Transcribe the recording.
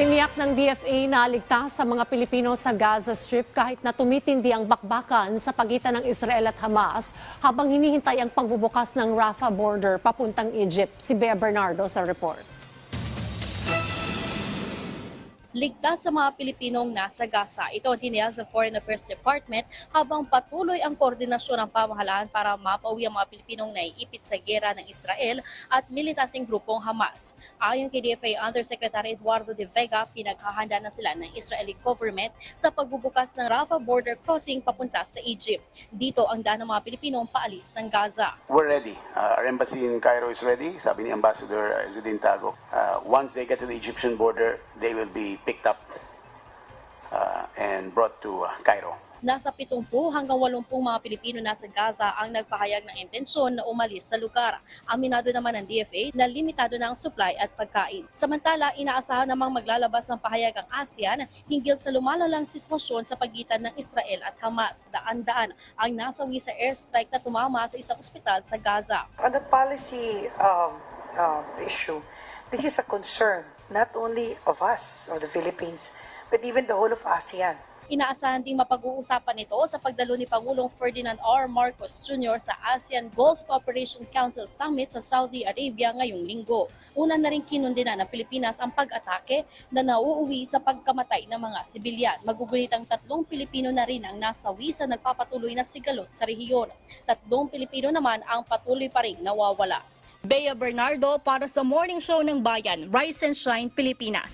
Tiniyak ng DFA na ligtas sa mga Pilipino sa Gaza Strip kahit na tumitindi ang bakbakan sa pagitan ng Israel at Hamas habang hinihintay ang pagbubukas ng Rafah border papuntang Egypt. Si Bea Bernardo sa report. Ligtas sa mga Pilipinong nasa Gaza. Ito ang tiniyag ng Foreign Affairs Department habang patuloy ang koordinasyon ng pamahalaan para mapauwi ang mga Pilipinong naiipit sa gera ng Israel at militanteng grupong Hamas. Ayon kay DFA Undersecretary Eduardo de Vega, pinaghahanda na sila ng Israeli government sa pagbubukas ng Rafah border crossing papunta sa Egypt. Dito ang daan ng mga Pilipinong paalis ng Gaza. We're ready. Uh, our embassy in Cairo is ready, sabi ni Ambassador uh, Zidane Tago. Uh, once they get to the Egyptian border, they will be picked up uh, and brought to uh, Cairo. Nasa 70 hanggang 80 mga Pilipino nasa Gaza ang nagpahayag ng intensyon na umalis sa lugar. Aminado naman ng DFA na limitado na ang supply at pagkain. Samantala, inaasahan namang maglalabas ng pahayag ang ASEAN hinggil sa lumalalang sitwasyon sa pagitan ng Israel at Hamas. Daan-daan ang nasawi sa airstrike na tumama sa isang ospital sa Gaza. On the policy um, um, issue, this is a concern not only of us, of the Philippines, but even the whole of ASEAN. Inaasahan ding mapag-uusapan ito sa pagdalo ni Pangulong Ferdinand R. Marcos Jr. sa ASEAN Gulf Cooperation Council Summit sa Saudi Arabia ngayong linggo. Una na rin kinundina ng Pilipinas ang pag-atake na nauuwi sa pagkamatay ng mga sibilyan. Magugunitang tatlong Pilipino na rin ang nasawi sa nagpapatuloy na sigalot sa rehiyon. Tatlong Pilipino naman ang patuloy pa rin nawawala. Bea Bernardo para sa Morning Show ng Bayan, Rise and Shine, Pilipinas.